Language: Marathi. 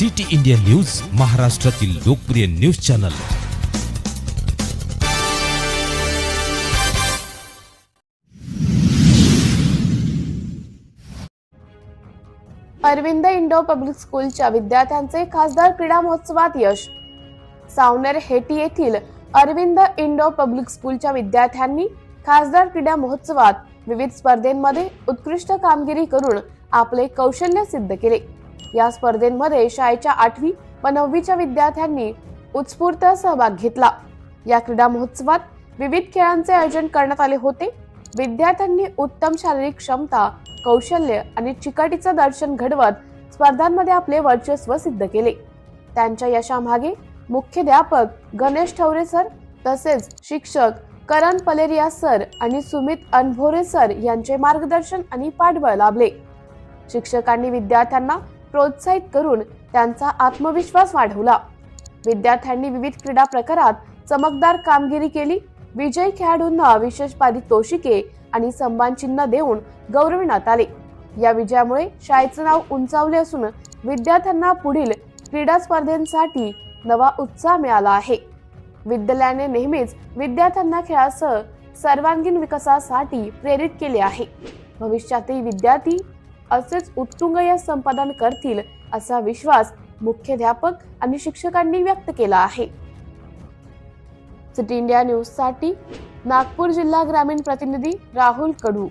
सिटी इंडिया न्यूज महाराष्ट्रातील लोकप्रिय news channel. Arvind Indo public स्कूलच्या विद्यार्थ्यांचे खासदार क्रीडा महोत्सवात यश. सावनेर हेटी येथील अरविंद इंडो पब्लिक स्कूलच्या विद्यार्थ्यांनी खासदार क्रीडा महोत्सवात विविध स्पर्धेमध्ये उत्कृष्ट कामगिरी करून आपले कौशल्य सिद्ध केले. या स्पर्धेमध्ये शाळेच्या आठवी व नववीच्या विद्यार्थ्यांनी उत्स्फूर्त सहभाग घेतला. या क्रीडा महोत्सवात विविध खेळांचे आयोजन करण्यात आले होते. विद्यार्थ्यांनी उत्तम शारीरिक क्षमता कौशल्य आणि चिकाटीचं दर्शन घडवत स्पर्धांमध्ये आपले वर्चस्व सिद्ध केले. त्यांच्या यशामागे मुख्याध्यापक गणेश ठवरे सर तसेच शिक्षक करण पलेरिया सर आणि सुमित अनभोरे सर यांचे मार्गदर्शन आणि पाठबळ लाभले. शिक्षकांनी विद्यार्थ्यांना प्रोत्साहित करून त्यांचा आत्मविश्वास वाढवला. विद्यार्थ्यांनी विविध क्रीडा प्रकारात चमकदार कामगिरी केली. विजयी खेळाडूंना विशेष पारितोषिके आणि सन्मान चिन्ह देऊन गौरविण्यात आले. या विजयामुळे शाळेचं नाव उंचावले असून विद्यार्थ्यांना पुढील क्रीडा स्पर्धेसाठी नवा उत्साह मिळाला आहे. विद्यालयाने नेहमीच विद्यार्थ्यांना खेळासह सर्वांगीण विकासासाठी प्रेरित केले आहे. भविष्यातही विद्यार्थी असेच उत्तुंग या संपादन करतील असा विश्वास मुख्याध्यापक आणि शिक्षकांनी व्यक्त केला आहे. सिटी इंडिया न्यूजसाठी नागपूर जिल्हा ग्रामीण प्रतिनिधी राहुल कडू.